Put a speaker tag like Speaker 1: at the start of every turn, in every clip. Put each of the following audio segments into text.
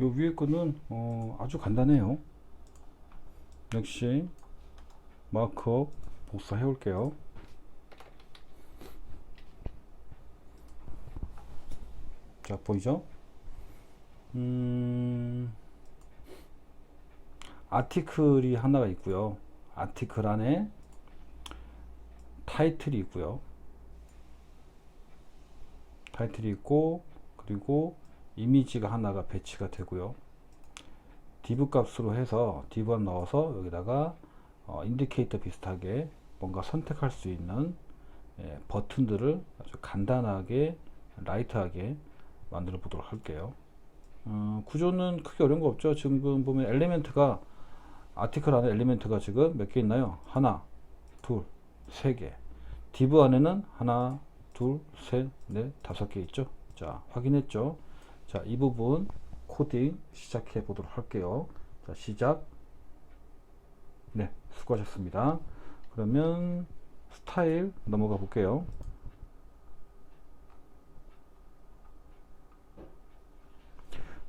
Speaker 1: 요 위에 거는 어, 아주 간단해요. 역시 마크업 복사해 올게요. 자 보이죠? 음, 아티클이 하나가 있고요. 아티클 안에 타이틀이 있고요. 타이틀이 있고 그리고 이미지가 하나가 배치가 되고요. div 값으로 해서 div 값 넣어서 여기다가 어, 인디케이터 비슷하게 뭔가 선택할 수 있는 예, 버튼들을 아주 간단하게 라이트하게 만들어 보도록 할게요. 어, 구조는 크게 어려운 거 없죠. 지금 보면 엘리멘트가 아티클 안에 엘리멘트가 지금 몇 개 있나요? 하나, 둘, 세 개. div 안에는 하나, 둘, 셋, 넷, 다섯 개 있죠. 자, 확인했죠. 자, 이 부분 코딩 시작해 보도록 할게요. 자, 시작. 네, 수고하셨습니다. 그러면 스타일 넘어가 볼게요.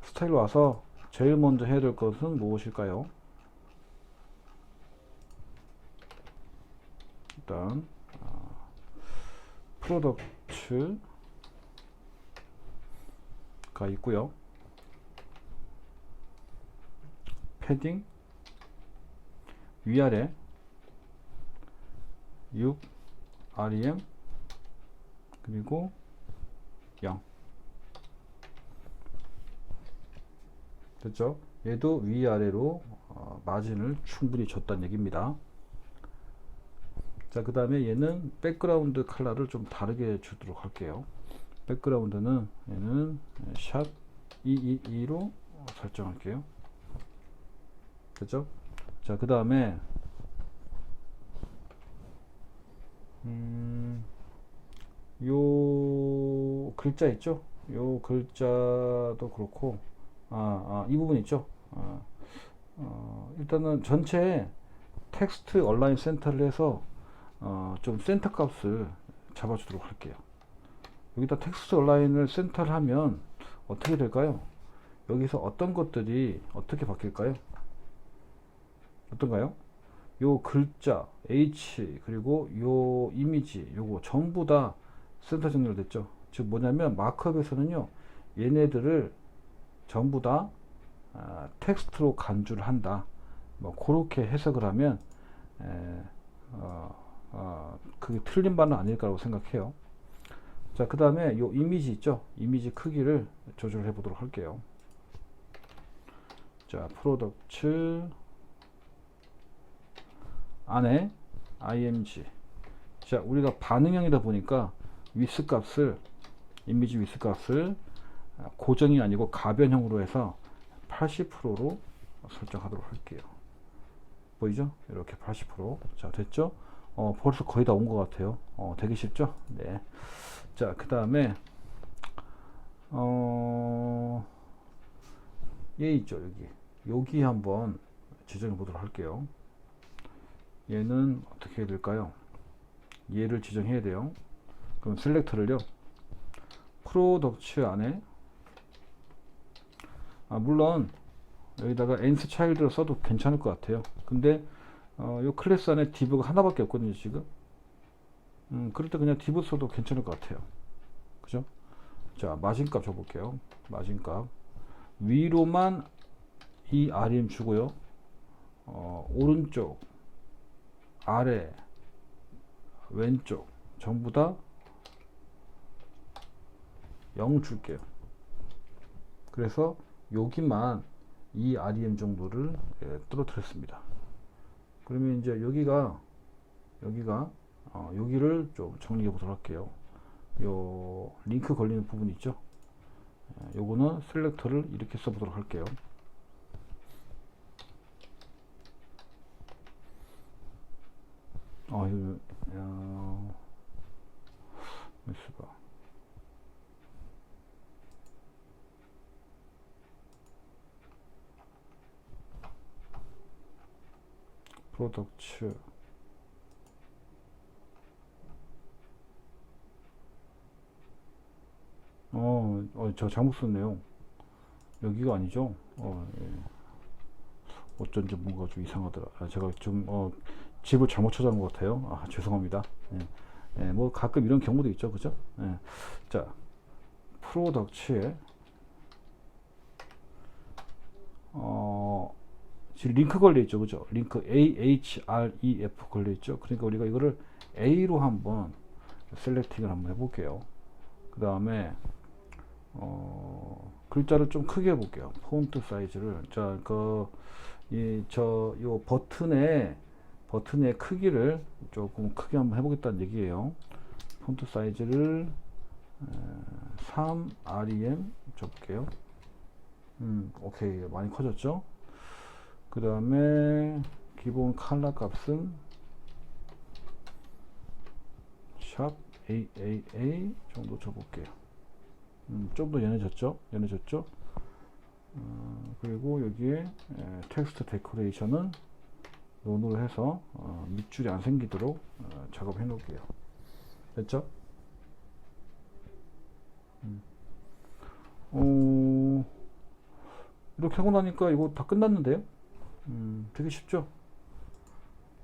Speaker 1: 스타일 와서 제일 먼저 해야 될 것은 무엇일까요? 일단 어, 프로덕트 가 있고요. 패딩 위아래 6 rem 그리고 0 됐죠? 얘도 위아래로 어, 마진을 충분히 줬다는 얘기입니다. 자, 그 다음에 얘는 백그라운드 컬러를 좀 다르게 주도록 할게요. 백그라운드는 얘는 샵 222로 설정할게요. 됐죠? 자, 그 다음에 음, 요 글자 있죠? 요 글자도 그렇고 아, 아, 이 부분 있죠? 아, 어, 일단은 전체 텍스트 온라인 센터를 해서 어, 좀 센터 값을 잡아주도록 할게요. 여기다 텍스트 온라인을 센터를 하면 어떻게 될까요? 여기서 어떤 것들이 어떻게 바뀔까요? 어떤가요? 요 글자 H 그리고 요 이미지 요거 전부 다 센터 정렬됐죠. 즉 뭐냐면 마크업에서는요 얘네들을 전부 다 아, 텍스트로 간주를 한다. 뭐 그렇게 해석을 하면 에, 어, 어, 그게 틀린 바는 아닐 거라고 생각해요. 자, 그 다음에 요 이미지 있죠? 이미지 크기를 조절해 보도록 할게요. 자, 프로덕트 안에 img 자 우리가 반응형이다 보니까 위스 값을 이미지 위스 값을 고정이 아니고 가변형으로 해서 80%로 설정하도록 할게요. 보이죠? 이렇게 80%자 됐죠? 어, 벌써 거의 다 온 것 같아요. 어, 되게 쉽죠? 네 자 그 다음에 어, 얘 있죠 여기 여기 한번 지정해 보도록 할게요 얘는 어떻게 해야 될까요? 얘를 지정해야 돼요. 그럼 셀렉터를요. 프로덕츠 안에 아 물론 여기다가 엔스 차일드를 써도 괜찮을 것 같아요. 근데 어, 요 클래스 안에 div가 하나밖에 없거든요, 지금. 음, 그럴 때 그냥 div 써도 괜찮을 것 같아요. 그죠? 자, 마진값 줘볼게요. 마진값. 위로만 이 rem 주고요. 어, 오른쪽 아래 왼쪽 전부 다 0 줄게요 그래서 여기만 이 REM 정도를 예, 떨어뜨렸습니다 그러면 이제 여기가 여기가 어, 여기를 좀 정리해 보도록 할게요 요 링크 걸리는 부분 있죠 예, 요거는 셀렉터를 이렇게 써 보도록 할게요 아, 이거, 야, 수가. 프로덕츠. 어, 어, 저 잘못 썼네요. 여기가 아니죠. 어, 예. 어쩐지 뭔가 좀 이상하더라. 아, 제가 좀 어, 집을 잘못 찾아온 것 같아요. 아, 죄송합니다. 예. 예, 뭐 가끔 이런 경우도 있죠, 그죠? 예. 자, 프로덕츠에 어, 지금 링크 걸려 있죠, 그죠? 링크 A H R E F 걸려 있죠. 그러니까 우리가 이거를 A로 한번 셀렉팅을 한번 해볼게요. 그 다음에 어, 글자를 좀 크게 해볼게요. 폰트 사이즈를 자, 그, 이, 저, 요 버튼의 버튼의 크기를 조금 크게 한번 해보겠다는 얘기예요. 폰트 사이즈를 에, 3 REM 줘볼게요. 음, 오케이. 많이 커졌죠? 그 다음에 기본 컬러 값은 샵 AAA 정도. 음, 좀 더 연해졌죠? 연해졌죠? 어, 그리고 여기에 에, 텍스트 데코레이션은 논으로 해서 어, 밑줄이 안 생기도록 어, 작업해 놓을게요. 됐죠? 음. 어, 이렇게 하고 나니까 이거 다 끝났는데요? 음, 되게 쉽죠?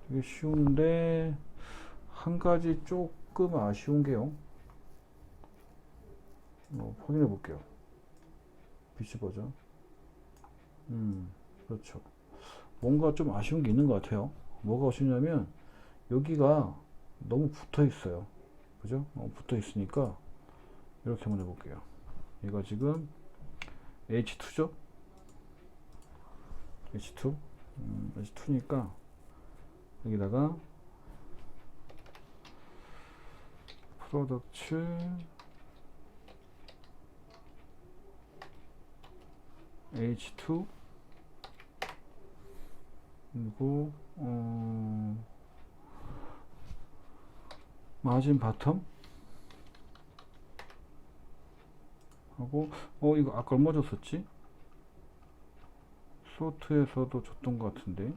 Speaker 1: 되게 쉬운데 한 가지 조금 아쉬운 게요. 어, 확인해 볼게요. PC 버전. 음, 그렇죠. 뭔가 좀 아쉬운 게 있는 것 같아요. 뭐가 아쉽냐면 여기가 너무 붙어 있어요. 그죠? 너무 붙어 있으니까 이렇게 한번 해볼게요. 얘가 지금 H2죠? H2. 음, H2니까 여기다가 프로덕트 H2 그리고 어, 마진 바텀. 하고 어 이거 아까 얼마 줬었지? 소트에서도 줬던 것 같은데.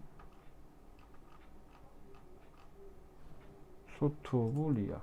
Speaker 1: 소트 오브 리아